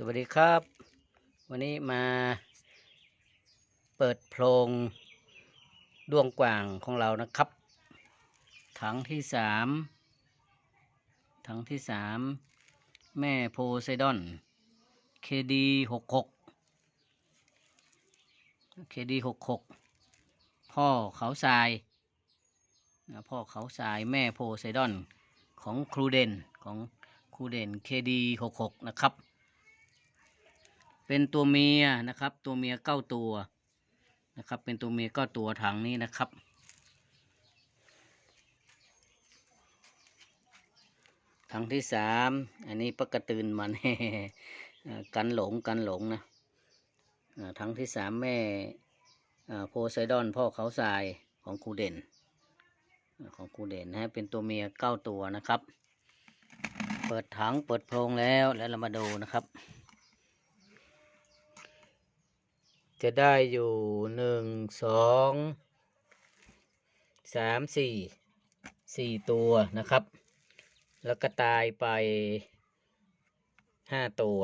สวัสดีครับ วันนี้มาเปิดโพรงดวงกว่างของเรานะครับ ถังที่สามถังที่สามแม่โพไซดอน KD หกหก KD หกหกพ่อเขาทรายนะพ่อเขาทรายแม่โพไซดอนของครูเด่นของครูเด่น KD หกหกนะครับ เป็นตัวเมียนะครับ ตัวเมียเก้าตัวนะครับ เป็นตัวเมียเก้าตัวถังนี้นะครับถังที่สามอันนี้ปกกระตือนมันเอ่อกันหลงกันหลงนะถังที่สามแม่โพไซดอนพ่อเขาทรายของครูเด่นของครูเด่นนะฮะเป็นตัวเมียเก้าตัวนะครับ เปิดถังเปิดโพรงแล้วแล้วเรามาดูนะครับ จะได้อยู่หนึ่งสองสามสี่สี่ตัวนะครับ แล้วก็ตายไปห้าตัว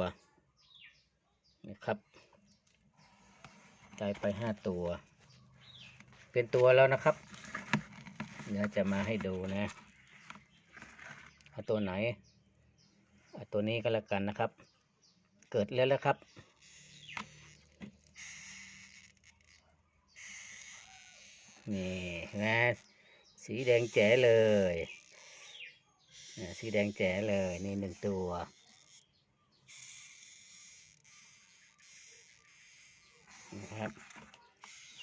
นะครับ ตายไปห้าตัว เป็นตัวแล้วนะครับ เดี๋ยวจะมาให้ดูนะเอาตัวไหนเอาตัวนี้ก็แล้วกันนะครับ เกิดแล้วแล้วครับ นี่นะสีแดงแจ๋เลยสีแดงแจ๋เลยนี่หนึ่งตัวนะครับ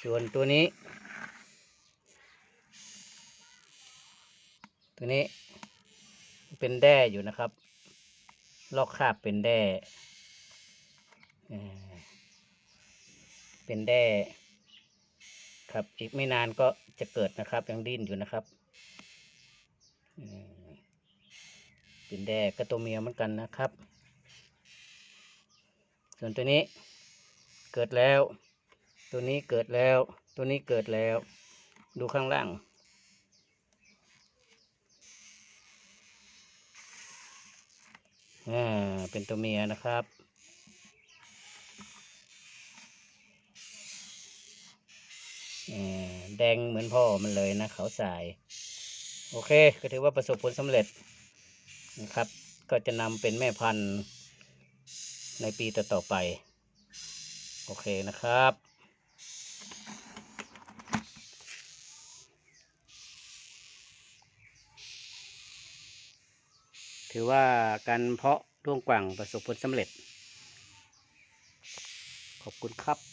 ส่วนตัวนี้ ตัวนี้เป็นแด้อยู่นะครับ ลอกคาบเป็นแด้อ่าเป็นแด้ ครับ อีกไม่นานก็จะเกิดนะครับยังดิ้นอยู่นะครับเป็นแดกก็ตัวเมียเหมือนกันนะครับ ส่วนตัวนี้เกิดแล้ว ตัวนี้เกิดแล้ว ตัวนี้เกิดแล้ว ดูข้างล่าง อ่า เป็นตัวเมียนะครับ เอ่อ แดงเหมือนพ่อมันเลยนะเขาสาย โอเค ก็ถือว่าประสบผลสำเร็จนะครับ ก็จะนำเป็นแม่พันธุ์ในปีต่อๆไป โอเคนะครับถือว่าการเพาะด้วงกว่างประสบผลสำเร็จ ขอบคุณครับ